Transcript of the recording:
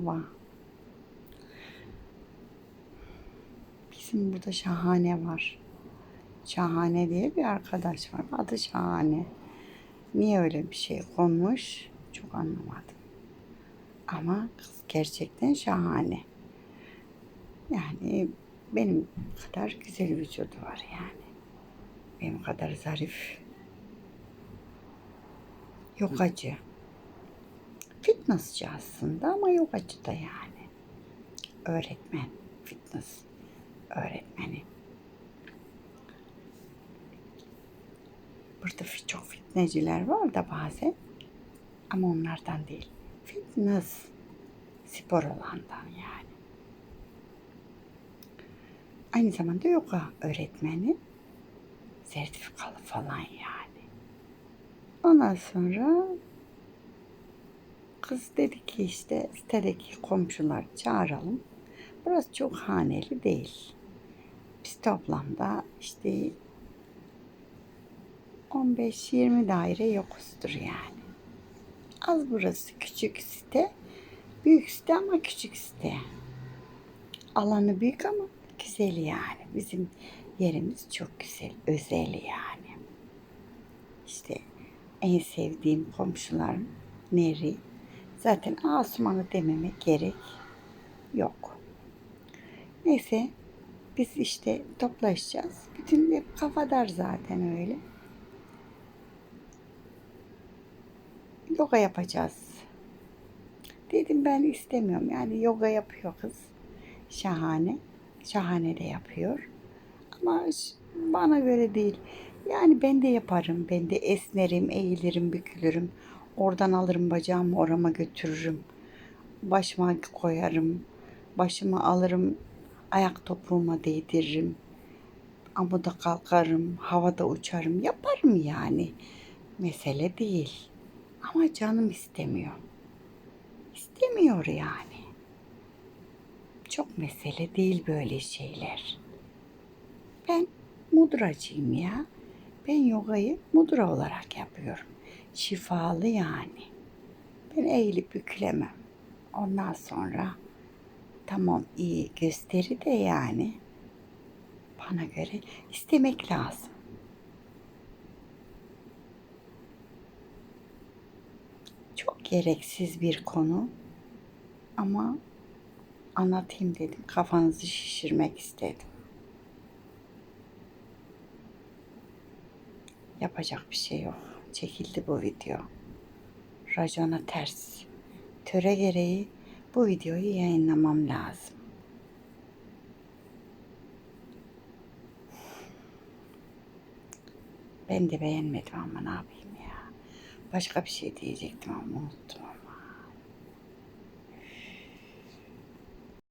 merhaba. Bizim burada Şahane var. Şahane diye bir arkadaş var. Adı Şahane. Niye öyle bir şey konmuş çok anlamadım. Ama kız gerçekten şahane. Yani benim kadar güzel vücudu var yani. Benim kadar zarif. Yogacı. Fitnessçi aslında ama yogacı da yani. Öğretmen. Fitness öğretmeni. Burada çok fitneciler var da bazen. Ama onlardan değil. Fitness. Spor olandan yani. Aynı zamanda yoga öğretmeni. Sertifikalı falan yani. Ondan sonra kız dedi ki işte sitedeki komşular çağıralım. Burası çok haneli değil. Biz toplamda işte 15-20 daire yokuzdur yani. Az burası küçük site. Büyük site ama küçük site. Alanı büyük ama güzel yani. Bizim yerimiz çok güzel, özel yani. İşte en sevdiğim komşularım Neri. Zaten Asuman'ı dememe gerek yok. Neyse biz işte toplaşacağız. Bütün hep kafadar zaten öyle. Yoga yapacağız. Dedim ben istemiyorum. Yani yoga yapıyor kız. Şahane. Şahane de yapıyor. Ama bana göre değil. Yani ben de yaparım. Ben de esnerim, eğilirim, bükülürüm. Oradan alırım bacağımı orama götürürüm. Başıma koyarım. Başımı alırım. Ayak topuğuma değdiririm. Amuda kalkarım. Havada uçarım. Yaparım yani. Mesele değil. Ama canım istemiyor. İstemiyor yani. Çok mesele değil böyle şeyler. Ben mudracıyım ya. Ben yogayı mudra olarak yapıyorum. Şifalı yani. Ben eğilip bükülemem. Ondan sonra tamam iyi gösteri de yani bana göre istemek lazım. Çok gereksiz bir konu ama anlatayım dedim. Kafanızı şişirmek istedim. Yapacak bir şey yok. Çekildi bu video. Racona ters. Töre gereği bu videoyu yayınlamam lazım. Ben de beğenmedim ama ne yapayım ya. Başka bir şey diyecektim ama unuttum